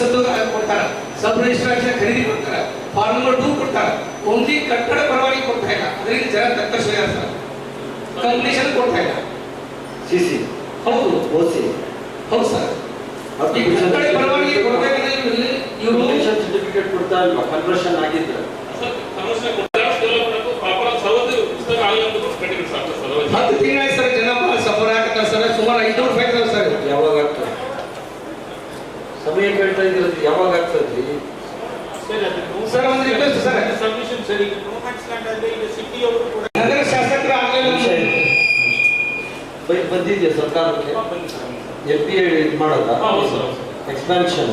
ಸತ್ತು ಕೊಡ್ತಾರೆ. ಸಬ್ ರಿಜಿಸ್ಟ್ರೇಷನ್ ಖರೀದಿ ಕೊಡ್ತಾರೆ. ಫಾರ್ಮ್ ನಂಬರ್ ಟೂ ಕೊಡ್ತಾರೆ. ಓನ್ಲಿ ಕಟ್ಟಡ ಪರವಾಗಿ ಕೊಡ್ತಾ ಇಲ್ಲ. ಅದರಿಂದ ಜನ ತಕ್ಕಷ್ಟು ಸರ್ ಕಂಪ್ಲೀಷನ್ ಕೊಡ್ತಾ ಇಲ್ಲ. C C. ಹೌದು. O C. ಹೌದು ಸರ್. ಈ ಕಟ್ಟಡ ಪರವಾಗಿ ಕೊಡ್ತಾ ಇಲ್ಲ ಇವರು. ಸರ್ಟಿಫಿಕೇಟ್ ಕೊಡ್ತಾ ಇಲ್ವಾ? ಕನ್ವರ್ಷನ್ ಆಗಿದ್ರೆ. ಹತ್ತು ತಿಂಗಳ ಸರ್ ಜನ ಭಾಳ ಸಫರ್ ಆಗತ್ತಾರೆ ಸರ್ ಸುಮಾರು ಐನೂರು ರೂಪಾಯಿ ಇದಾವೆ ಸರ್ ಯಾವಾಗ ಆಗ್ತದೆ ಸಮಯ ಕೇಳ್ತಾ ಇದ್ರದ್ದು ಯಾವಾಗ ಆಗ್ತದ್ರಿ ಸರ್ ಒಂದು ರಿಕ್ವೆಸ್ಟ್ ಸರ್. ಸಬ್ಮಿಷನ್ ಸರಿ ನೋಮ್ಯಾಕ್ಸ್ ಲ್ಯಾಂಡ್ ಅಲ್ಲಿ ಈಗ ಸಿಟಿ ಅವರು ಕೂಡ ನಗರ ಶಾಸಕರ ಆಗಲೇ ಇರಿ. ಬೈ- ಬಂದಿದ್ಯಾ ಸರ್ಕಾರಕ್ಕೆ? ಎಲ್ ಪಿ ಇದು ಮಾಡೋದಾ ಎಕ್ಸ್ಪಾನ್ಷನ್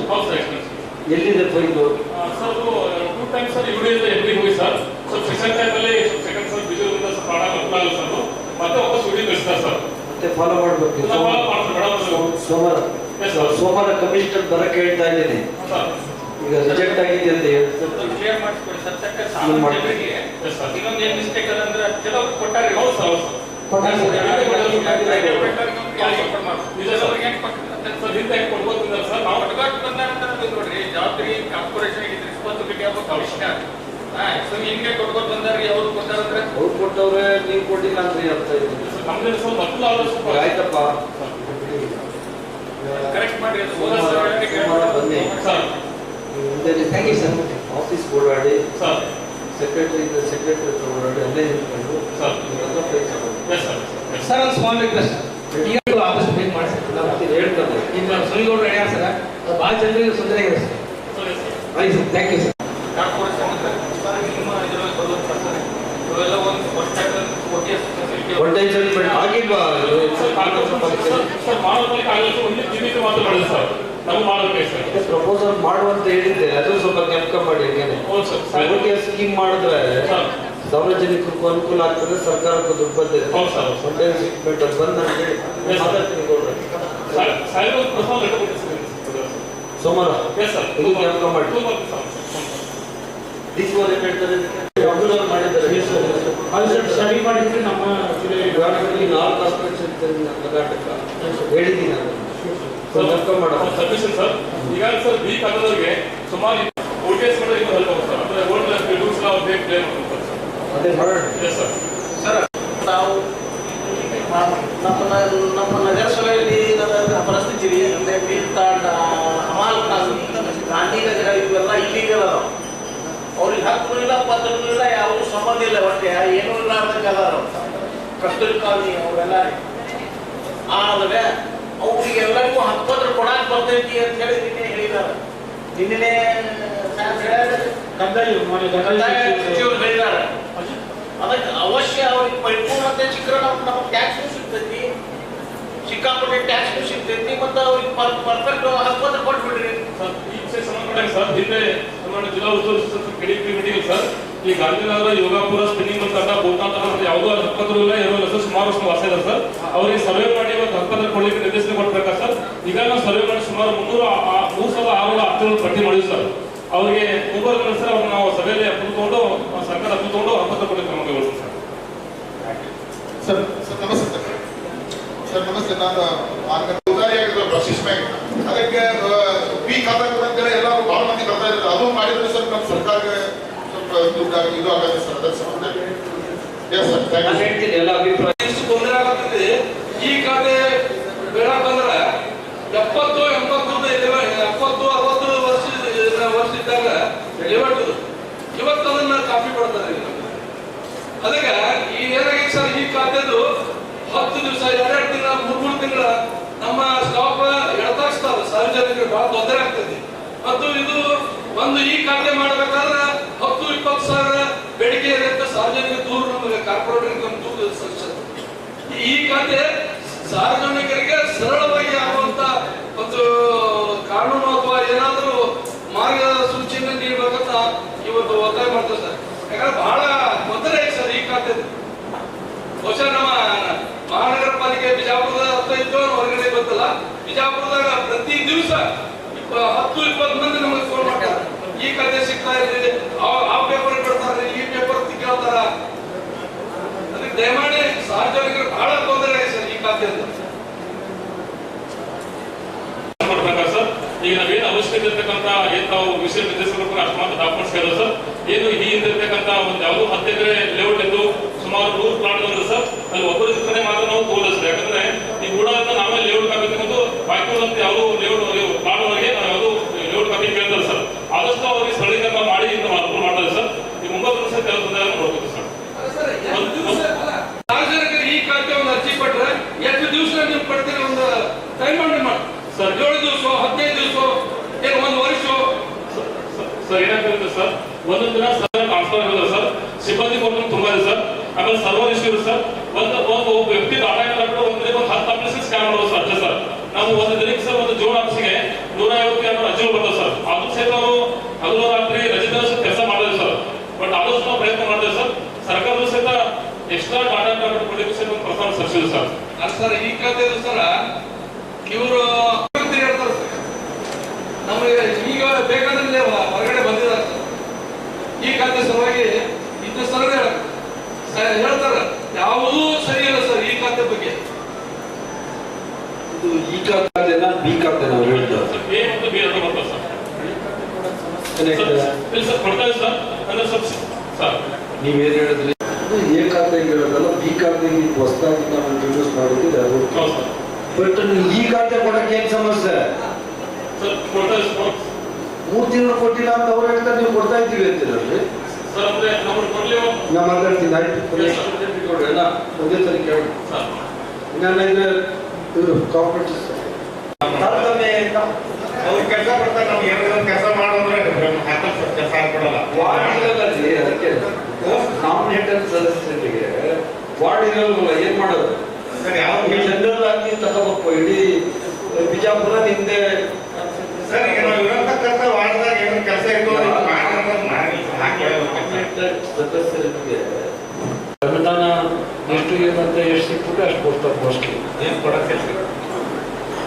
ಎಲ್ಲಿದೆ file? Sir two times sir ಇವ್ರು ಎಲ್ಲಿ ಹೋಗಿ ಸರ್. ಸ್ವಲ್ಪ ಸೆಕೆಂಡ್ ಟೈಮ್ ಅಲ್ಲಿ ಸೆಕೆಂಡ್ ಸರ್ ಬಿಜು ಪ್ರಾಣ ಅನುಕೂಲ ಸರ್ ಮತ್ತೆ ವಾಪಸ್ ಕಳಿಸ್ತಾರೆ ಸರ್. ಮತ್ತೆ ಫಾಲೋ ಮಾಡಬೇಕು. ಸೋಮವಾರ. ಸೋಮವಾರ ಕಮಿಷನರ್ ಬರಕ್ಕೆ ಹೇಳ್ತಾ ಇದ್ದೀನಿ. ಈಗ ರಿಜೆಕ್ಟ್ ಆಗಿದೆ ಅಂತ ಅವ್ರು ಕೊಟ್ಟವ್ರೆ ನೀವು ಕೊಟ್ಟಿಲ್ಲ ಅಂದ್ರೆ ಆಯ್ತಪ್ಪ. ಹೋದ ಸೋಮವಾರ ಸೋಮವಾರ ಸರ್. ಮುಂದೆ ಥ್ಯಾಂಕ್ ಯು ಸರ್. ಆಫೀಸ್ ಓಡಾಡಿ. ಸರ್. ಸೆಕ್ರೆಟರಿ ಸೆಕ್ರೆಟರಿ ಹತ್ರ ಓಡಾಡಿ ಅಲ್ಲೇ ನಿಂತ್ಕೊಂಡು ಸರ್. ಸರ್ ಸರ್ ಒಂದು ಸ್ಮಾಲ್ ರಿಕ್ವೆಸ್ಟ್ ಈಗ ಆಫೀಸ್ ಬೇಕ್ ಮಾಡಿಸ್ತಾರೆ ಮತ್ತೆ ಹೇಳ್ತಾರೆ. ಈಗ ಸುನಿಗೌಡ ಹೇಳ್ಯಾರ ಸರ್? ಅದು ಭಾಳ ಜನರಿಗೆ ತೊಂದರೆ ಆಗಿದೆ ಸರ್ ಸರ್. ಆಯ್ತು sir thank you sir sir ನಿಮ್ಮ ಇದರಲ್ಲಿ ಬರೋದು ಬರ್ತಾರೆ ಇವೆಲ್ಲ ಒಂದು ಫಸ್ಟ್ ಒಟ್ಟಿ ಒನ್ ಟೈಮ್ ಸೆಟಲ್ಮೆಂಟ್ ಆಗಿಲ್ವಾ ಪ್ರಪೋಸಲ್ ಮಾಡುವಂತ ಹೇಳಿದ್ದೆ ಅದು ಸ್ವಲ್ಪ ಜ್ಞಾಪಕ ಮಾಡಿ ಹಂಗೇನೆ. ಹೌದು ಸರ್. ಒಟ್ಟಿಗೆ ಸ್ಕೀಮ್ ಮಾಡಿದ್ರೆ ಸರ್. ಸಾರ್ವಜನಿಕರಿಗೂ ಅನುಕೂಲ ಆಗ್ತದೆ ಸರ್ಕಾರಕ್ಕೂ ದುಡ್ಡು ಬಂದಿದೆ ಹೌದು ಸರ್. ಒನ್ ಟೈಮ್ ಸೆಟಲ್ಮೆಂಟ್ ಅದು ಬಂದು ನಾನು ಹೇಳಿ. ಮಾತಾಡ್ತೀನಿ ಸೋಮವಾರ? ಇದು ಜ್ಞಾಪಕ ಮಾಡಿ. ಡಿ ಸಿ ಅವ್ರು ಏನ್ ಹೇಳ್ತಾರೆ ಇದಕ್ಕೆ? ರೆಗ್ಯುಲರ್ ಮಾಡಿದ್ದಾರೆ. ಸರಿ ಮಾಡಿದ್ರೆ ನಮ್ಮ ವಿಭಾಗದಲ್ಲಿ ನಾಲ್ಕು ಆಸ್ಪತ್ರೆ ಕರ್ನಾಟಕ ಹೇಳಿದ್ದೀನಿ ನಾನು. ಸಬ್ಮಿಷನ್ ಸರ್ ಈಗ ಸರ್ ಬಿ ಸುಮಾರು ಓ ಕೂಡ ಇನ್ನೂ ಹೆಲ್ಪ್ ಆಗುತ್ತೆ ಅಂದ್ರೆ ಓಲ್ಡ್ ರೂಲ್ಸ್ ನಾವು ಬೇಗ ಪ್ಲೇ ಮಾಡ್ತಾರೆ ಸರ್. ಅದೇ ಎಸ್ ಸರ್ ಸರ್ ನಾವು ನಮ್ಮ ನಮ್ಮ ನಗರಸಭೆಯಲ್ಲಿ ಪರಿಸ್ಥಿತಿ ಅಂದರೆ ಬೀರ್ತಾಂಡ ಹಮಾಲ್ ಕ್ರಾಸ್ ಗಾಂಧಿನಗರ ಇವೆಲ್ಲ ಇಲ್ಲಿಗಲ್ ಅದಾವ ಅವ್ರಿಗೆ ಹಕ್ಕು ಇಲ್ಲ ಪತ್ರನೂ ಇಲ್ಲ ಯಾವ ಸಂಬಂಧ ಇಲ್ಲ ಒಟ್ಟೆ ಏನೂ ಅಂತ ಅದಾರ ಕಸ್ತೂರಿ ಕಾಲನಿ ಅವರೆಲ್ಲ ಆದ್ರೆ ಅವ್ರಿಗೆ ಎಲ್ಲರಿಗೂ ಹಕ್ಕುಪತ್ರ ಕೊಡಾಕ್ ಬರ್ತೈತಿ ಅಂತ ಹೇಳಿ ನಿನ್ನೆ ಹೇಳಿದಾರೆ. ನಿನ್ನೆ ಅದಕ್ಕೆ ಅವಶ್ಯ ಅವ್ರಿಗೆ ಪರಿಪೂರ್ಣತೆ ಸಿಕ್ಕರೆ ನಮ್ಗೆ ನಮಗೆ ಟ್ಯಾಕ್ಸ್ ಸಿಗ್ತೈತಿ. ಸಿಕ್ಕಾಪಟ್ಟೆ ಟ್ಯಾಕ್ಸ್ ಸಿಗ್ತೈತಿ ಮತ್ತು ಅವ್ರಿಗೆ ಪರ್ಫೆಕ್ಟ್ ಹತ್ತತ್ರ ಕೊಟ್ಬಿಡ್ರಿ. ಸರ್ ಈ ವಿಷಯ ಸಂಬಂಧಪಟ್ಟ ಸರ್ ನಿನ್ನೆ ಜಿಲ್ಲಾ ಉಸ್ತುವಾರಿ ಸರ್ ಕಡಿಮೆ ಮೀಟಿಂಗ್ ಸರ್ ಈ ಗಾಂಧಿನಗರ ಯೋಗಾಪುರ ಸ್ಪಿನ್ನಿಂಗ್ ಅಂತ ಬೋಟಾಂತ ಯಾವುದೋ ಹಕ್ಕದ್ರು ಇಲ್ಲ ಏನೋ ಇಲ್ಲ ಸರ್ ಸುಮಾರು ವರ್ಷ ವಾಸ ಇದೆ ಸರ್ ಅವರಿಗೆ ಸರ್ವೆ ಮಾಡಿ ಒಂದು ಹಕ್ಕದ್ರ ಕೊಡ್ಲಿಕ್ಕೆ ನಿರ್ದೇಶನ ಕೊಡ್ಬೇಕಾ ಸರ್? ಈಗ ನಾವು ಸರ್ವೆ ಮಾಡಿ ಸುಮಾರು ಮುನ್ನೂರ ಮೂರು ಸಾವಿರದ ಆರುನೂರ ಹತ್ತು ಪಟ್ಟಿ ಮಾಡಿದ್ವಿ ಸರ್. ಅವರಿಗೆ ಮೂವರು ಸರ್ ಅವ್ರು ನಾವು ಸಭೆಯಲ್ಲಿ ಅಪ್ರೂವ್ ತಗೊಂಡು ಸರ್ಕಾರ ಅಪ್ರೂವ್ ತಗೊಂಡು ಹಕ್ಕತ್ರ ಕೊಡ್ಲಿಕ್ಕೆ ಕ್ರಮ ಕೈಗೊಳ್ತೀವಿ ಸರ್ ಸರ್, ನಮಸ್ತೆ ಸರ್. ನಮಸ್ತೆ. ನಾನು ಮ್ಯಾಗ ಅದಕ್ಕೆ ಪಿ ಖಾತಾ ಅಂತೇಳಿ ಎಲ್ಲರೂ ಭಾಳ ಮಂದಿ ಬರ್ತಾ ಇದ್ದಾರೆ ಅದು ಮಾಡಿದ್ರೆ ಸರ್ ನಮ್ಮ ಸರ್ಕಾರಕ್ಕೆ ಸ್ವಲ್ಪ ದುಡ್ಡು ಆಗಿ- ಇದು ಆಗತ್ತೆ ಸರ್ ಅದರ ಸಂಬಂಧ ಸರ್ ಥ್ಯಾಂಕ್ ನಾನು ಹೇಳ್ತೀನಿ ಎಲ್ಲ ಅಭಿಪ್ರಾಯ. ಎಷ್ಟು ತೊಂದರೆ ಆಗುತ್ತದೆ ಈ ಖಾತೆ ಬೇಡಕ್ ಬಂದ್ರ ಎಪ್ಪತ್ತು ಎಂಬತ್ತು ಎಪ್ಪತ್ತು ಅರವತ್ತು ವರ್ಷ ವರ್ಷ ಇದ್ದಾಗ ಲಿಮಿಟ್ ಇವತ್ತು ಅದನ್ನ ಕಾಪಿ ಕೊಡ್ತಾರೆ ಅದಕ್ಕೆ ಈ ಏನಾಗಿದೆ ಸರ್ ಈ ಖಾತೆದು ಹತ್ತು ದಿವಸ ಎರಡೆರಡು ತಿಂಗಳ ಮೂರ್ ಮೂರು ತಿಂಗಳ ನಮ್ಮ ಸ್ಟಾಪ್ ಎಳತಾಕ್ಸ್ತಾರೆ. ಸಾರ್ವಜನಿಕರಿಗೆ ಬಹಳ ತೊಂದರೆ ಆಗ್ತದೆ. ಮತ್ತು ಇದು ಒಂದು ಈ ಖಾತೆ ಮಾಡ್ಬೇಕಾದ್ರೆ ಇಪ್ಪತ್ತು ಸಾವಿರ ಬೇಡಿಕೆ ಇರುತ್ತೆ ಸಾರ್ವಜನಿಕ ದೂರು ನಮಗೆ ಕಾರ್ಪೊರೇಟರ್ ದೂರ. ಈ ಖಾತೆ ಸಾರ್ವಜನಿಕರಿಗೆ ಸರಳವಾಗಿ ಆಗುವಂತ ಒಂದು ಕಾನೂನು ಅಥವಾ ಏನಾದರೂ ಮಾರ್ಗಸೂಚಿಯನ್ನು ನೀಡಬೇಕಂತ ಇವತ್ತು ಒತ್ತಾಯ ಮಾಡ್ತೇವೆ ಸರ್. ಯಾಕಂದ್ರೆ ಬಹಳ ತೊಂದರೆ ಐತೆ ಸರ್ ಈ ಖಾತೆ ಬಹುಶಃ ನಮ್ಮ ಮಹಾನಗರ ಪಾಲಿಕೆ ಬಿಜಾಪುರದ ಹತ್ತ ಇತ್ತು ಹೊರಗಡೆ ಬಂತಲ್ಲ ಬಿಜಾಪುರದಾಗ ಪ್ರತಿ ದಿವಸ ಹತ್ತು, ಇಪ್ಪತ್ತು ಮಂದಿ ನಮಗೆ ಫೋನ್ ಮಾಡ್ತಾರೆ. ಈ ಕತೆ ಸಿಗ್ತಾ ಇದೆ. ಆ- ಪೇಪರ್ ಕೊಡ್ತಾರೆ ಈ ಪೇಪರ್ ಕೇಳ್ತಾರ ಅದಕ್ಕೆ ದಯಮಾಡಿ ಸಾರ್ವಜನಿಕರು ಬಹಳ ತೊಂದರೆ ಸರ್ ಈ ಖಾತೆಯಿಂದ ಸರ್. ಈಗ ನಾವೇನು ಅವಶ್ಯಕ ಇರ್ತಕ್ಕಂಥ ವಿಷಯ ನಿರ್ದೇಶಕರು ಅಷ್ಟು ಮಾತ್ರ ಸರ್. ಏನು ಈ ಹಿಂದಿರ್ತಕ್ಕಂಥ ಒಂದು ಲೇಔಟ್ ಸುಮಾರು ನೂರು ಬಂದ್ರೆ ಸರ್. ಅಲ್ಲಿ ಮಾತ್ರ ನಾವು ತೋರಿಸ್ ಸರ್. ಯಾಕಂದ್ರೆ ಈ ಗೂಡನ್ನ ನಾವೇ ಲೇಔಟ್ ತಗೊಂಡು ಬಾಕಿ ಯಾವುದೋ ಲೇಔಟ್ ಪ್ಲಾಟ್ ಅವರಿಗೆ ನಾವು ಯಾವುದೋ ಲೇಔಟ್ ಕಾಪಿ ಕೇಳ್ತಾರೆ ಸರ್ ಆದಷ್ಟು ಅವ್ರಿಗೆ ಸ್ಥಳೀಕರಣ ಮಾಡಿ ಅಂತ ಅನುಕೂಲ ಮಾಡ್ತಾರೆ ಸರ್ ಈ ಮುಂಬೈ ಸಹ ಕೆಲವು ನೋಡ್ಬೇಕು ಸರ್ ಸರ್, ಎಷ್ಟು ದಿವ್ಸ ಅಲ್ಲ, ಸಾರ್ವಜನಿಕರಿಗೆ ಈ ಖಾತೆ ಒಂದು ಅರ್ಜಿ ಕೊಟ್ರೆ ಎಷ್ಟು ದಿವಸ ನೀವು ಪಡ್ತೀರಿ ಒಂದು ಟೈಮ್ ಮಾಡಿ ಮಾಡಿ ಸರ್. ಏಳು ದಿವಸ ಹದಿನೈದು ದಿವಸ ಏನು ಒಂದು ವರ್ಷ ಸರ್ ಏನಾಗ್ತದೆ ಸರ್ ಒಂದೊಂದು ದಿನ ಸರ್ ಟ್ರಾನ್ಸ್ಫರ್ ಇರೋದು ಸರ್ ಸಿಬ್ಬಂದಿ ಕೊಟ್ಟು ತುಂಬಾ ಇದೆ ಸರ್ ಆಮೇಲೆ ಸರ್ವರ್ ಇಶ್ಯೂ ಇದೆ ಸರ್ ಒಂದು ಒಂದು ಒಬ್ಬ ವ್ಯಕ್ತಿ ಡಾಟಾ ಎಂಟ್ರಿ ಒಂದು ದಿನ ಒಂದು ಹತ್ತು ಅಪ್ಲಿಕೇಶನ್ ಸ್ಕ್ಯಾನ್ ಮಾಡೋದು ಸರ್ ಅಷ್ಟೇ ಸರ್ ನಾವು ಒಂದು ದಿನಕ್ಕೆ ಸರ್ ಒಂದು ಜೋಡ್ ಆಫೀಸ್ಗೆ ನೂರ ಐವತ್ತು ಎರಡು ರಜೆ ಬರ್ತದೆ ಸರ್ ಅದು ಸಹಿತ ಅವರು ಹಗಲು ರಾತ್ರಿ ರಜೆ ಕೆಲಸ ಮಾಡಿದ್ರೆ ಸರ್. ಬಟ್ ಆಲೋಚನೆ ಪ್ರಯತ್ನ ಮಾಡಿದೆ ಸರ್. ಸರ್ಕಾರದ ಸಹಿತ ಎಕ್ಸ್ಟ್ರಾ ಡಾಟಾ ಎಂಟ್ರಿ ಕೊಡಲಿಕ್ಕೆ ಸಹಿತ ಒಂದು ಪ್ರಸ್ತಾವ ಸಲ್ಲಿಸಿದೆ ಸರ್. ಅಲ್ಲ ಸರ್ ಈ ಖಾತೆ ಸರ ಇವರು ಹೇಳ್ತಾರೆ ನಮಗೆ ಈಗ ಬೇಕಾದ್ರೆ ಹೊರಗಡೆ ಬಂದಿದ್ದಾರೆ ಈ ಖಾತೆ ಸಲುವಾಗಿ ಇದ್ದ ಸರ್ ಹೇಳ್ತಾರೆ. ಯಾವುದೂ ಸರಿ ಇಲ್ಲ ಸರ್ ಈ ಖಾತೆ ಬಗ್ಗೆ. ಇದು ಈ ಬಿ ಖಾತೆ ನಾವು ಹೇಳ್ತಾರೆ ಸರ್ ಎ ಮತ್ತು ಬಿ ಎರಡು ಬರ್ತದೆ ಸರ್ Connect ಸರ್, ಇಲ್ಲ ಸರ್ ಕೊಡ್ತಾ ಇದೆ ಸರ್ ಅಂದ್ರೆ ಸರ್ ಸರ್ ನೀವೇನ್ ಹೇಳಿದ್ರಿ? ಎ ಖಾತೆ ಹೇಳೋದಲ್ಲ ಬಿ ಖಾತೆ ಹೊಸದಾಗಿ ನಾವು ಇಂಟ್ರೊಡ್ಯೂಸ್ ಮಾಡಿದ್ರೆ ಅದು ಈ ಖಾತೆ ಕೊಡಕ್ಕೆ ಏನ್ ಸಮಸ್ಯೆ? ಮೂರ್ ತಿಂಗಳು ಕೊಟ್ಟಿಲ್ಲ ಅಂತ ಅವ್ರು ಹೇಳ್ತಾರೆ ನೀವು ಕೊಡ್ತಾ ಇದ್ದೀವಿ ಅಂತೀರಲ್ರಿ ನಾ ಮಾತಾಡ್ತೀನಿ Yes, ಒಂದೇ ಸರಿ ಕೇಳಿ. ಸರ್. ನಾನು ಇದು ಇವರು ಕಾರ್ಪೊರೇಟ್ ತಾರತಮ್ಯ ಅಂತ ಅವ್ರು ಕೆಲಸ ಕೊಡ್ತಾರೆ ನಾವು ಏನಾದ್ರು ಕೆಲಸ ಮಾಡೋದ್ರೆ ಕೆಲಸ ಕೊಡಲ್ಲ. ವಾರ್ಡ್ಗಳಲ್ಲಿ ಅದಕ್ಕೆ ನಾಮಿನೇಟೆಡ್ ಸದಸ್ಯರಿಗೆ ವಾರ್ಡ್ ಇರೋಲ್ಲ ಏನ್ ಮಾಡೋದು? ಸರ್ ಯಾವ ಜನರಲ್ ಆಗಿ ತಗೋಬೇಕು ಇಡೀ ಬಿಜಾಪುರ ನಿಂದೆ. ಸರ್ ಈಗ ನಾವು ಇರತಕ್ಕಂಥ ವಾರ್ಡ್ದಾಗ ಏನು ಕೆಲಸ ಇತ್ತು ಸದಸ್ಯರಿಗೆ ಅನುದಾನ ಎಷ್ಟು ಏನಂತ ಎಷ್ಟು ಸಿಕ್ಬಿಟ್ಟು ಅಷ್ಟು ಕೊಡ್ತಾರೆ ಮೋಸ್ಟ್ಲಿ ಏನು ಕೊಡಕ್ಕೆ ಅವ್ರು ಹೇಳಿದ್ರೆ ಈಗ ಬಿಸ್ನೆಸ್ ಮಾಡೋದು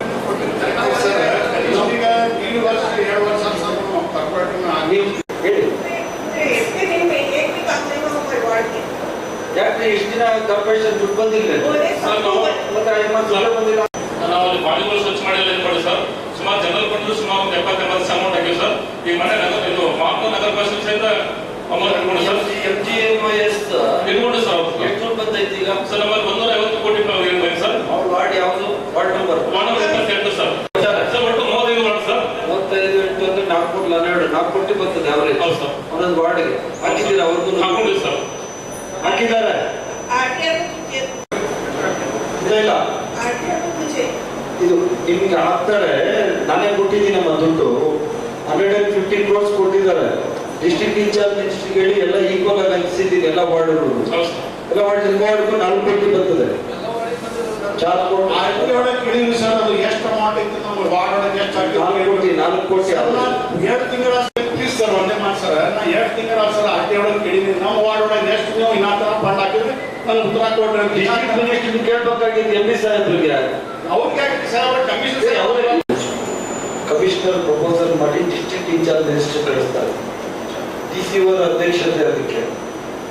ಪೈಸೆ ದುಡ್ಡು ಬಂದಿಲ್ಲ. ಸರ್. ಸುಮಾರು ಜನರು ಬಂದು ಸುಮಾರು ಒಂದು ಅಮೌಂಟ್ ಸರ್. ಈ ಮನೆ ನಗರ ಇದು ಮಾಪು ನಗರ ಪರಿಷತ್ತಿಂದ ಅಮೌಂಟ್ ಹಿಡ್ಕೊಂಡು ಸರ್. M G sir. ಈಗ. ಸರ್ ನಮ್ಮಲ್ಲಿ ಐವತ್ತು ಕೋಟಿ ರೂಪಾಯಿ ಸರ್. ಅವ್ರ ವಾರ್ಡ್ ಯಾವುದು? Ward number? Ward sir. Sir ಒಟ್ಟು ಮೂವತ್ತೈದು ವಾರ್ಡ್ ಸರ್. ಮೂವತ್ತೈದು ಎಂಟು ನಾಲ್ಕು ಕೋಟಿ ಹನ್ನೆರಡು ನಾಲ್ಕು ಕೋಟಿ ಸರ್. ಒಂದೊಂದು ವಾರ್ಡ್ಗೆ. ಹಾಕಿದ್ದೀರಾ ಸರ್. ಹಾಕಿದ್ದಾರೆ. ಆರ್ಟಿಆರ್ ಇಲ್ಲ. ಇದು ನಿಮ್ಗೆ ಆಗ್ತಾರೆ ನಾನೇ ಕೊಟ್ಟಿದ್ದೀನಮ್ಮ ದುಡ್ಡು. ಹಂಡ್ರೆಡ್ ಅಂಡ್ ಫಿಫ್ಟೀನ್ ಕ್ರೋರ್ಸ್ ಕೊಟ್ಟಿದ್ದಾರೆ. ಡಿಸ್ಟ್ರಿಕ್ಟ್ ಇನ್ಚಾರ್ಜ್ ಮಿನಿಸ್ಟ್ರಿಗೆ ಹೇಳಿ ಎಲ್ಲ ಈಕ್ವಲ್ ಆಗಿ ಹಂಚಿಸಿದ್ದೀನಿ ಎಲ್ಲ ವಾರ್ಡ್ಗಳು ಎಲ್ಲ ವಾರ್ಡ್ ವಾರ್ಡ್ಗೂ ನಾಲ್ಕು ಕೋಟಿ ಬರ್ತದೆ ಚಾರ್ಜ್ ಕೋಟಿ ಎಷ್ಟು ಅಮೌಂಟ್ ಇತ್ತು ನಮ್ಮ ವಾರ್ಡ್ ಒಳಗೆ ನಾಲ್ಕು ಕೋಟಿ ನಾಲ್ಕು ಕೋಟಿ ಎರಡು ತಿಂಗಳ ಪ್ಲೀಸ್ ಸರ್ ಒಂದೇ ಮಾಡಿ ಸರ್. ನಾ ಎರಡು ತಿಂಗಳ ನನಗೆ ಉತ್ತರ ಕೊಡ್ರಿ ಅಂತ ಡಿಸ್ಟ್ರಿಕ್ಟ್ ಎಂ ಪಿ ಸಾಹೇಬ್ರಿಗೆ ಅವ್ರಿಗೆ ಅವ್ರ ಕಮಿಷನರ್ ಪ್ರಪೋಸಲ್ ಮಾಡಿ ಡಿಸ್ಟ್ರಿಕ್ಟ್ ಇನ್ಚಾರ್ಜ್ ಮಿನಿಸ್ಟರ್ ಕಳಿಸ್ತಾರೆ. ಡಿ ಸಿ ಅವರ ಅಧ್ಯಕ್ಷತೆ ಅದಕ್ಕೆ.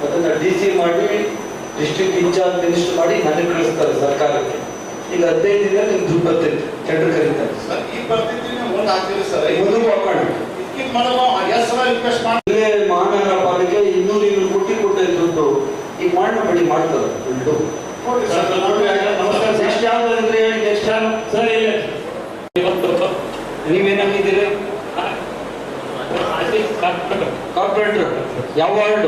ಅದನ್ನ ಡಿ ಸಿ ಮಾಡಿ ಡಿಸ್ಟ್ರಿಕ್ಟ್ ಇನ್ಚಾರ್ಜ್ ಮಿನಿಸ್ಟರ್ ಮಾಡಿ ನನಗೆ ಕಳಿಸ್ತಾರೆ ಸರ್ಕಾರಕ್ಕೆ. ಈಗ ಹದಿನೈದು ದಿನ ನಿಮ್ಗೆ ದುಡ್ಡು ಬರ್ತೈತೆ. ಟೆಂಡರ್ ಕರೀತಾರೆ. ಸರ್ ಈ ಪರಿಸ್ಥಿತಿ ಒಂದು ಮೊದಲು ಮಹಾನಗರ ಪಾಲಿಕೆ ಇನ್ನೂರು ಇನ್ನೂರು ಕೋಟಿ ಕೊಟ್ಟೆ ದುಡ್ಡು ಈಗ ಬಳಿ ಮಾಡ್ತದೆ. ಉಂಟು. ನೋಡ್ರಿ ಸರ್ ನೋಡಿ ನಮಸ್ಕಾರ. ಸರ್ ನೆಕ್ಸ್ಟ್ ಯಾವ್ದು ಅಂದ್ರೆ ಹೇಳಿ ನೆಕ್ಸ್ಟ್ ಟೈಮ್ ಸರ್ ಇಲ್ಲ. ಇವತ್ತು ನೀವೇನ್ ಹಾಕಿದ್ದೀರಿ ಕಾರ್ಪೊರೇಟರ್. ಯಾವ ವಾರ್ಡ್?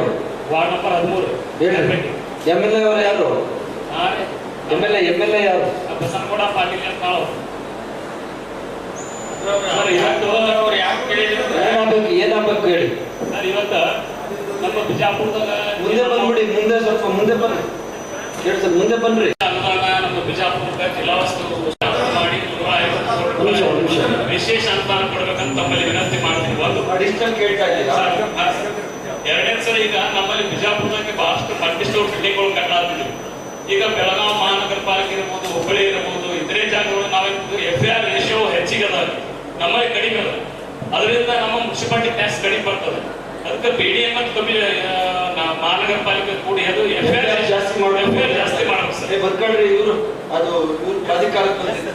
ವಾರ್ಡ್ ನಂಬರ್ ಹದಿಮೂರು. ಹೇಳಿ. ಎಂ ಎಲ್ ಎ ಅವರು ಯಾರು? M L A M L A ಯಾರು? ಬಸನಗೌಡ ಪಾಟೀಲ್ ಅಂತ ಏನಾಗ್ಬೇಕು ಹೇಳಿ. ಸರ್ ಇವತ್ತ ನಮ್ಮ ಬಿಜಾಪುರದಾಗ ಮುಂದೆ ಬಂದ್ಬಿಡಿ ಮುಂದೆ ಸ್ವಲ್ಪ ಮುಂದೆ ಬನ್ನಿ. ಹೇಳಿ ಸರ್ ಮುಂದೆ ಬನ್ರಿ. ಅನುದಾನ ನಮ್ಮ ಬಿಜಾಪುರದಾಗ ಜಿಲ್ಲಾವಾಸ್ತು ಮಾಡಿ ನೂರ ಐವತ್ತು ವಿಶೇಷ ಅನುದಾನ ಕೊಡಬೇಕಂತ ತಮ್ಮಲ್ಲಿ ವಿನಂತಿ ಮಾಡ್ತೀನಿ ಒಂದು ಅಡಿಷನಲ್ ಕೇಳ್ತಾ ಎರಡನೇ ಸಲ ಈಗ ನಮ್ಮಲ್ಲಿ ಬಿಜಾಪುರದಾಗ ಬಹಳಷ್ಟು ಬಿಲ್ಡಿಂಗ್ ಬಿಲ್ಡಿಂಗ್ಗಳು ಕಟ್ಟಾಗ್ತಿದ್ವಿ ಈಗ ಬೆಳಗಾವಿ ಮಹಾನಗರ ಪಾಲಿಕೆ ಇರ್ಬೋದು ಹುಬ್ಬಳ್ಳಿ ಇರ್ಬೋದು ಇತರೆ ಜಾಗಗಳು ನಾವೇನು ಎಫ್ ಆರ್ ರೇಷಿಯೋ ಹೆಚ್ಚಿಗೆ ಅದ ನಮ್ಮಲ್ಲಿ ಕಡಿಮೆ ಅದ. ಅದರಿಂದ ನಮ್ಮ ಮುನ್ಸಿಪಾಲಿಟಿ ಟ್ಯಾಕ್ಸ್ ಕಡಿಮೆ ಬರ್ತದೆ. ಅದಕ್ಕೆ ಪಿ ಡಿ ಎಂ ಕಮ್ಮಿ ಮಹಾನಗರ ಪಾಲಿಕೆ ಕೂಡಿ ಅದು ಎಫ್ ಆರ್ ಜಾಸ್ತಿ ಮಾಡ್ಬೇಕು. ಎಫ್ ಆರ್ ಜಾಸ್ತಿ ಮಾಡಬೇಕು ಸರ್. ಬರ್ಕೊಳ್ರಿ ಇವರು. ಅದು ಇವ್ರು ಪ್ರಾಧಿಕಾರಕ್ಕೆ ಬಂದಿದೆ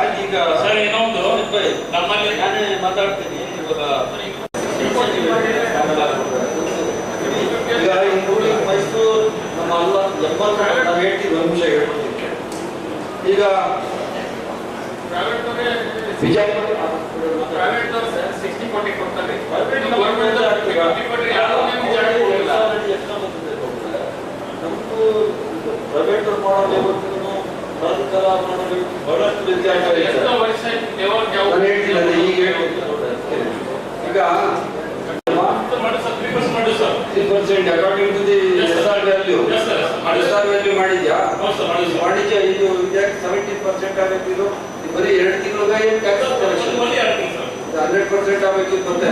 ಆಯ್ತು ಈಗ ಸರ್ ಏನೋ ಒಂದು ಬೈ, ನಮ್ಮಲ್ಲಿ ನಾನೇ ಮಾತಾಡ್ತೀನಿ. ಇವಾಗ ಈಗ ಇನ್ಕ್ಲೂಡಿಂಗ್ ಮೈಸೂರು ನಮ್ಮ ಅಲ್ಲ ಎಂಬತ್ತು ನಾವು ಹೇಳ್ತೀವಿ ಒಂದು ನಿಮಿಷ ಹೇಳ್ಕೊಡ್ತೀನಿ. ಈಗ ನಮ್ದು ಪ್ರೈವೇಟ್ ಮಾಡೋದು ಪ್ರಾಧಿಕಾರ ಮಾಡೋದು ಬಹಳಷ್ಟು ವ್ಯತ್ಯಾಸ ಈಗ ಮಾಡಿ ತ್ರೀ ಪರ್ಸೆಂಟ್ ಅಕಾರ್ಡಿಂಗ್ ವ್ಯಾಲ್ಯೂ ಮಾಡಿದ್ಯಾ ವಾಣಿಜ್ಯ ಇದು ಸೆವೆಂಟಿ ಪರ್ಸೆಂಟ್ ಆಗತ್ತಿದ್ದು ಬರೀ ಎರಡು ತಿಂಗಳು ಏನು ಟ್ಯಾಕ್ಸ್ ಹಂಡ್ರೆಡ್ ಪರ್ಸೆಂಟ್ ಆಗಬೇಕಿತ್ತು ಮತ್ತೆ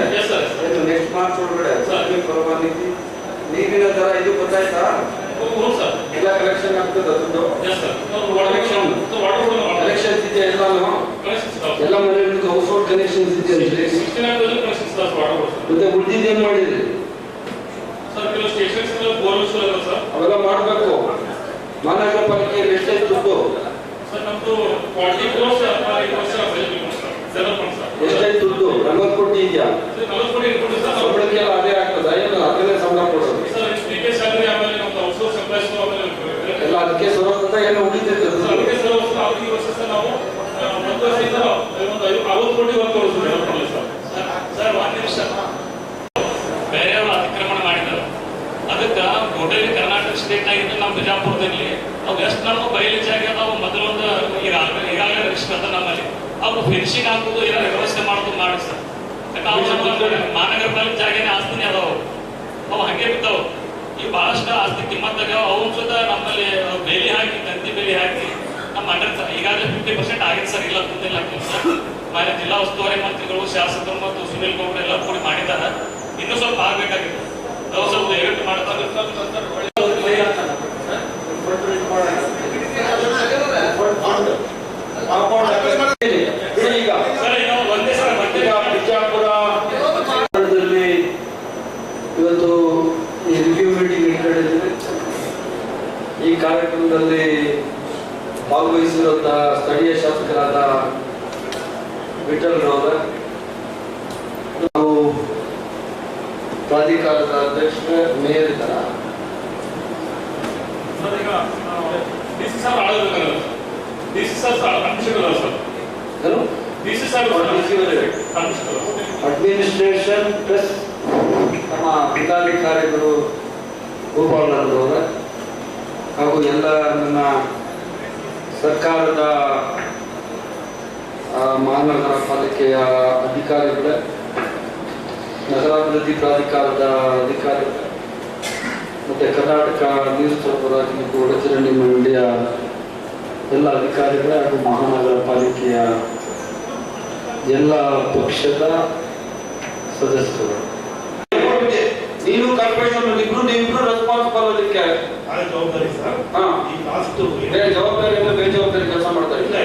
ಇದು ನೆಕ್ಸ್ಟ್ ಮಾರ್ಚ್ ಒಳಗಡೆ ಪರವಾಗಿ ನೀರಿನ ದರ ಇದು ಗೊತ್ತಾಯ್ತಾ ಎಲ್ಲ ಕಲೆಕ್ಷನ್ ಆಗ್ತದೆ ಅದೊಂದು ಕಲೆಕ್ಷನ್ ಕಲೆಕ್ಷನ್ಸ್ ಇದೆ ಎಲ್ಲಾನು ಎಲ್ಲ ಮನೆಯಲ್ಲಿ ಹೌಸ್ ಹೋಲ್ಡ್ ಕನೆಕ್ಷನ್ಸ್ ಇದೆ ಮತ್ತೆ ಉಳಿದಿದ್ದೇನು ಮಾಡಿದ್ರಿ ಕೆಲವು ಸ್ಟೇಷನ್ಸ್ ಬೋರ್ವೆಲ್ಸ್ ಅಲ್ಲ ಸರ್? ಅವೆಲ್ಲ ಮಾಡಬೇಕು. ಮಹಾನಗರ ಪಾಲಿಕೆಯಲ್ಲಿ ಎಷ್ಟೇ ದುಡ್ಡು ಸರ್ ನಮ್ದು ಫಾರ್ಟಿ ಕ್ರೋರ್ಸ್ ಮಂತ್ ಸರ್. ಎಷ್ಟೈತೆ ದುಡ್ಡು ನಲವತ್ತು ಕೋಟಿ ಇದೆಯಾ? ಸಂಬಳಕ್ಕೆಲ್ಲ ಅದೇ ಆಗ್ತದ? ಏನು ಅದನ್ನೇ ಸಂಬಳ ಕೊಡೋದು? ಎಲ್ಲ ಅದಕ್ಕೆ ಸರೋದಂತ ಏನು ಉಳಿತೈತೆ ನಾವು ಒಂದು ವರ್ಷದಿಂದ ಒಂದು ಐವ- ಅರವತ್ತು ಕೋಟಿ ವರ್ಕ್ ಕೊಡಿಸ್ತೀವಿ ಸರ್ ಸರ್ ಒಂದು ನಿಮಿಷ ಬೇರೆಯವರು ಅತಿಕ್ರಮಣ ಮಾಡಿದ್ದಾರೆ ಅದಕ್ಕೆ ಟೋಟಲಿ ಕರ್ನಾಟಕ ಸ್ಟೇಟ್ ಆಗಿದ್ದು ನಮ್ಮ ಬಿಜಾಪುರದಲ್ಲಿ ಅವು ಎಷ್ಟು ನಮ್ಮ ಬಯಲು ಜಾಗ ಅದಾವು ಮೊದಲೊಂದು ಈಗಾಗಲೇ ರಿಸ್ಕ್ ಅದ ನಮ್ಮಲ್ಲಿ. ಅವ್ರು ಫಿನಿಶಿಂಗ್ ಹಾಕೋದು ಏನಾರು ವ್ಯವಸ್ಥೆ ಮಾಡೋದು ಮಾಡಿ ಸರ್. ಮಹಾನಗರ ಪಾಲಿಕೆ ಜಾಗನೇ ಆಸ್ತಿನೇ ಅದಾವ. ಅವು ಹಂಗೆ ಬಿದ್ದಾವ. ಈ ಬಹಳಷ್ಟು ಆಸ್ತಿ ಕಿಮ್ಮತ್ತಾಗ ಅವನ್ ಸುತ್ತ ನಮ್ಮಲ್ಲಿ ಬೇಲಿ ಹಾಕಿ, ತಂತಿ ಬೇಲಿ ಹಾಕಿ, ನಮ್ಮ ಅಂಡರ್ ಈಗಾಗಲೇ ಫಿಫ್ಟಿ ಪರ್ಸೆಂಟ್ ಆಗಿದೆ ಸರ್, ಇಲ್ಲ ಅಂತಿಲ್ಲ ಮಾನ್ಯ ಜಿಲ್ಲಾ ಉಸ್ತುವಾರಿ ಮಂತ್ರಿಗಳು, ಶಾಸಕರು ಮತ್ತು ಸುನೀಲ್ ಗೌಡ್ರು ಎಲ್ಲ ಕೂಡಿ ಮಾಡಿದ್ದಾರೆ. ಇನ್ನೂ ಸ್ವಲ್ಪ ಆಗ್ಬೇಕಾಗಿತ್ತು. ನಾವು ಸ್ವಲ್ಪ ದಯವಿಟ್ಟು ಮಾಡ್ತಾರೆ. ಇವತ್ತು ಈ ರಿವ್ಯೂ ಮೀಟಿಂಗ್ ಈ ಕಾರ್ಯಕ್ರಮದಲ್ಲಿ ಭಾಗವಹಿಸಿರುವಂತಹ ಸ್ಥಳೀಯ ಶಾಸಕರಾದ ವಿಠಲ್ ರವರ ನಾವು ಪ್ರಾಧಿಕಾರದ ಅಧ್ಯಕ್ಷ ಮೇಯರ್ ಅಡ್ಮಿನಿಸ್ಟ್ರೇಷನ್ ಪ್ಲಸ್ ನಮ್ಮ ಜಿಲ್ಲಾಧಿಕಾರಿಗಳು ಗೋಪಾಲನವರ ಹಾಗೂ ಎಲ್ಲ ನನ್ನ ಸರ್ಕಾರದ ಮಹಾನಗರ ಪಾಲಿಕೆಯ ಅಧಿಕಾರಿಗಳ, ನಗರಾಭಿವೃದ್ಧಿ ಪ್ರಾಧಿಕಾರದ ಅಧಿಕಾರಿಗಳ. ಮತ್ತು ಕರ್ನಾಟಕ ನೀರು ಸರಬರಾಜು ಮತ್ತು ಒಳಚರಂಡಿ ಮಂಡಳಿಯ ಎಲ್ಲ ಅಧಿಕಾರಿಗಳ ಹಾಗೂ ಮಹಾನಗರ ಪಾಲಿಕೆಯ ಎಲ್ಲ ಪಕ್ಷದ ಸದಸ್ಯರು. ನೀನು ಕಾರ್ಪೊರೇಷನ್ ಇಬ್ರು ನೀವಿಬ್ರು ರೆಸ್ಪಾನ್ಸಿಬಲ್ ಅದಕ್ಕೆ ಜವಾಬ್ದಾರಿ ಸರ್. ಈ ಲಾಸ್ಟ್ ಬೇರೆ ಜವಾಬ್ದಾರಿಯಿಂದ ಬೇಜವಾಬ್ದಾರಿ ಕೆಲಸ ಮಾಡ್ತಾರೆ.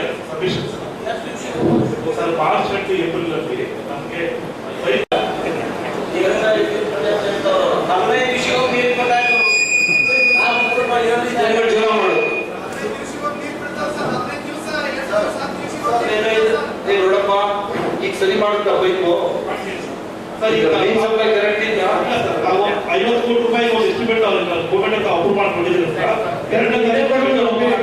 ಸರ್ ಮಾರ್ಚ್ ಏಪ್ರಿಲ್ ನಮಗೆ ಹದಿನೈದು ವಿಷಯ ನೀರು ಬಂದಾಗ ಜೀವನ ಮಾಡೋದು ಏ ನೋಡಪ್ಪ ಮಾಡುತ್ತಾ ಬೈಕು ಐವತ್ತು ಕೋಟಿ ರೂಪಾಯಿ ಒಂದು ಎಸ್ಟಿಮೇಟ್ ಗೌರ್ಮೆಂಟ್ ಅಂತ. ಅಪ್ರೂವ್ ಮಾಡ್ಕೊಂಡಿದ್ದೀವಿ ಸರ್. ಎರಡನೇ ಎರಡನೇ ಡೆವಲಪ್ಮೆಂಟ್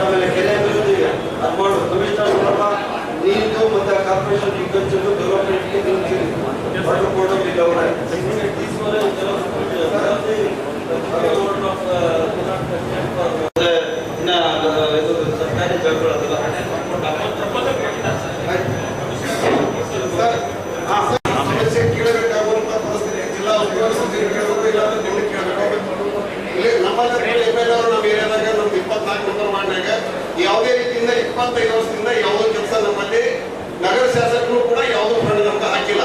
ಆಮೇಲೆ ಕೆರೆ ಅಭಿವೃದ್ಧಿ ಅದು ಮಾಡು ಕಮಿಷನರ್ ನೋಡಪ್ಪ ನೀರು ಮತ್ತೆ ಕಾರ್ಪೊರೇಷನ್ ಅಗ್ರಿಕಲ್ಚರ್ ಡೆವಲಪ್ಮೆಂಟ್ಗೆ ನಿಲ್ಸಿ ವಾಟರ್ ಬೋರ್ಡ್ ಆಫ್ ಅವರೇ ಇನ್ನ ಇದು ಸರ್ಕಾರಿ ಜಾಗಗಳಲ್ಲ ಸಮಸ್ಯೆ ಕೇಳಬೇಕಾಗುವಂತ ಪರಿಸ್ಥಿತಿ ಜಿಲ್ಲಾ ಇಲ್ಲಾಂದ್ರೆ ನಿಮ್ಗೆ ಕೇಳಬೇಕು ಇಲ್ಲಿ ನಮ್ಮಲ್ಲಿ ಎಂ ಎಲ್ ಅವರು ನಮ್ಮ ಏರಿಯಾದಾಗ ನಮ್ದು ಇಪ್ಪತ್ನಾಲ್ಕು ನಂಬರ್ ಮಾಡಿದಾಗ ಯಾವುದೇ ರೀತಿಯಿಂದ ಇಪ್ಪತ್ತೈದು ವರ್ಷದಿಂದ ಯಾವುದೋ ಕೆಲಸ ನಮ್ಮಲ್ಲಿ ನಗರ ಶಾಸಕರು ಕೂಡ ಯಾವುದೋ ಫಂಡ್ ನಮ್ಗೆ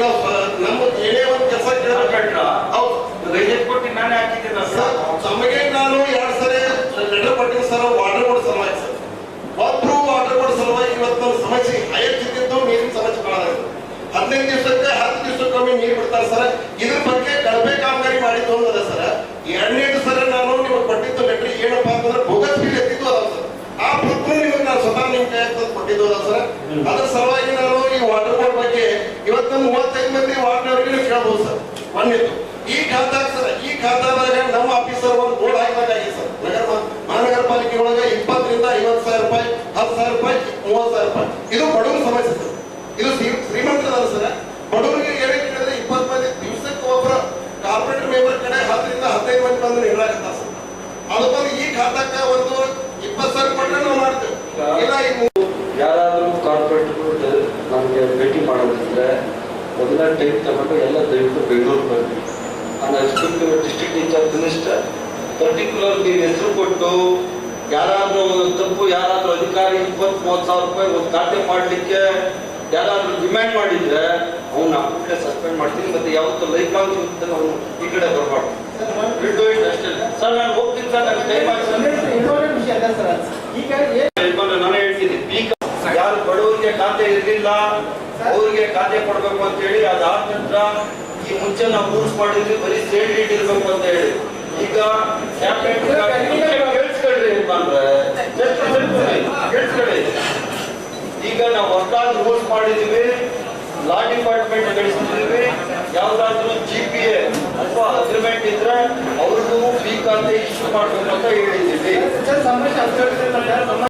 ನಾವು ಸ- ನಮ್ಮ ಏನೇ ಒಂದು ಕೆಲಸ ಕೇಳಬೇಕ. ಹೌದು. ರೈತ ಕೊಟ್ಟು ನಾನೇ ಎರಡು ಸರಿ ಲೆಟರ್ ಕೊಟ್ಟಿದ್ದು ಸರ್ ವಾಟರ್ ಬೋರ್ಡ್ ಸರ್. ಒಬ್ರು ವಾಟರ್ ಬೋರ್ಡ್ ಸಲುವಾಗಿ ಇವತ್ತು ಸಮಸ್ಯೆ ಹೆಚ್ಚಿದ್ದು ನೀರಿನ ಸಮಸ್ಯೆ ಇದೆ. ಹದಿನೈದು ದಿವಸಕ್ಕೆ ಹತ್ತು ದಿವಸಕ್ಕೊಮ್ಮೆ ನೀರು ಬಿಡ್ತಾರೆ ಸರ್. ಇದ್ರ ಬಗ್ಗೆ ಕಳಪೆ ಕಾಮಗಾರಿ ಮಾಡಿದ್ದು ಅನ್ನೋದ ಸರ್. ಎರಡನೇದು ಸರ್ ನಾನು ನಿಮಗೆ ಕೊಟ್ಟಿದ್ದು ಲೆಟರ್ ಏನಪ್ಪ ಅಂತಂದ್ರೆ ಬೋಗಸ್ ಬಿಲ್ ಎತ್ತಿದ್ದು ಅದ ಸರ್. ಆ ಪತ್ರ ನಿಮಗೆ ನಾನು ಸ್ವತಃ ನಿಮ್ ಕೈ ಕೊಟ್ಟಿದ್ದು ಅದ ಸರ್. ಅದ್ರ ಸಲುವಾಗಿ ನಾನು ಈ ವಾಟರ್ ಬೋರ್ಡ್ ಬಗ್ಗೆ ಇವತ್ತು ಮೂವತ್ತೈದು ಮಂದಿ ವಾರ್ಡ್ನವರಿಗೆ ಕೇಳ್ಬೋದು ಸರ್. ಬಂದಿತ್ತು ಈ ಖಾತಾಗ ಸರ್, ಈ ಖಾತಾದಾಗ ನಮ್ಮ ಆಫೀಸರ್ ಒಂದು ಬೋರ್ಡ್ ಹಾಕಬೇಕಾಗಿದೆ ಸರ್. ನಗರ ಮಹಾನಗರ ಪಾಲಿಕೆ ಒಳಗೆ ಇಪ್ಪತ್ತರಿಂದ ಐವತ್ತು ಸಾವಿರ ರೂಪಾಯಿ, ಹತ್ತು ಸಾವಿರ ರೂಪಾಯಿ, ಮೂವತ್ತು ಸಾವಿರ ರೂಪಾಯಿ. ಇದು ಬಡವರ ಸಮಸ್ಯೆ ಸರ್. ಇದು ಶ್ರೀ- ಸರ್. ಬಡವರಿಗೆ ಏನಕ್ಕೆ ಕೇಳಿದ್ರೆ ಮಂದಿ ದಿವಸಕ್ಕೆ ಒಬ್ಬರ ಕಾರ್ಪೊರೇಟ್ ಮೇಬರ್ ಕಡೆ ಹತ್ತರಿಂದ ಹದಿನೈದು ಮಂದಿ ಬಂದು ನೀಡಲಾಗತ್ತ ಸರ್. ಅದಕ್ಕೊಂದು ಈ ಖಾತಾಕ್ಕ ಒಂದು ಇಪ್ಪತ್ತು ಸಾವಿರ ಕೊಟ್ಟರೆ ನಾವು ಮಾಡ್ತೇವೆ. ಇಲ್ಲ ಯಾರಾದರೂ ಕಾರ್ಪೊರೇಟ್ಗಳು ನಮಗೆ ಭೇಟಿ ಮಾಡೋದಿದ್ರೆ ಎಲ್ಲ ಟೈಮ್ ತಗೊಂಡು ಎಲ್ಲ ದಯವಿಟ್ಟು ಬೆಂಗಳೂರು ಬರ್ತೀವಿ ನಾನು ಅಷ್ಟು ಡಿಸ್ಟ್ರಿಕ್ಟ್ ಇನ್ಚಾರ್ಜ್ ಮಿನಿಸ್ಟರ್ ಪರ್ಟಿಕ್ಯುಲರ್ ನೀವು ಹೆಸರು ಕೊಟ್ಟು ಯಾರಾದರೂ ತಪ್ಪು ಯಾರಾದರೂ ಅಧಿಕಾರಿ ಇಪ್ಪತ್ತು ಮೂವತ್ತು ಸಾವಿರ ರೂಪಾಯಿ ಒಂದು ಖಾತೆ ಮಾಡಲಿಕ್ಕೆ ಯಾರಾದರೂ ಡಿಮ್ಯಾಂಡ್ ಮಾಡಿದ್ರೆ ಅವನ್ನ ಕೂಡಲೇ ಸಸ್ಪೆಂಡ್ ಮಾಡ್ತೀನಿ ಮತ್ತೆ ಯಾವತ್ತೂ ಲೈಫ್ ಲಾಂಗ್ ಅವನು ಈ ಕಡೆ ಬರಬಾರ್ದು. ಅಷ್ಟೇ. ಸರ್ ನಾನು ಹೋಗ್ತೀನಿ ಸರ್ ಟೈಮ್ ಆಗಿದೆ ನಾನೇ ಹೇಳ್ತೀನಿ ಈಗ ಯಾರು ಬಡವರಿಗೆ ಖಾತೆ ಇರಲಿಲ್ಲ ಅವ್ರಿಗೆ ಖಾತೆ ಕೊಡಬೇಕು ಅಂತ ಹೇಳಿ ಅದಾದ ನಂತರ ಈ ಮುಂಚೆ ನಾವು ರೂಲ್ಸ್ ಮಾಡಿದ್ವಿ ಬರೀ ಸೇಲ್ ಡೀಟ್ ಇರ್ಬೇಕು ಅಂತ ಹೇಳಿ. ಈಗ ಕ್ಯಾಬಿನೆಟ್ ಕೇಳಿಸ್ಕೊಳ್ರಿ ಕೇಳಿಸ್ಕೊಳ್ಳಿ, ಕೇಳಿಸ್ಕೊಳ್ಳಿ. ಈಗ ನಾವು ಹೊಸದಾಗಿ ರೂಲ್ಸ್ ಮಾಡಿದೀವಿ ಲಾ ಡಿಪಾರ್ಟ್ಮೆಂಟ್ ನಡೆಸಿದ್ದೀವಿ. ಯಾವ್ದಾದ್ರು ಜಿ ಪಿ ಎ ಅಥವಾ ಅಗ್ರಿಮೆಂಟ್ ಇದ್ರೆ ಅವ್ರಿಗೂ ಫೀ ಖಾತೆ ಇಶ್ಯೂ ಮಾಡ್ಬೇಕು ಅಂತ ಹೇಳಿದ್ದೀವಿ.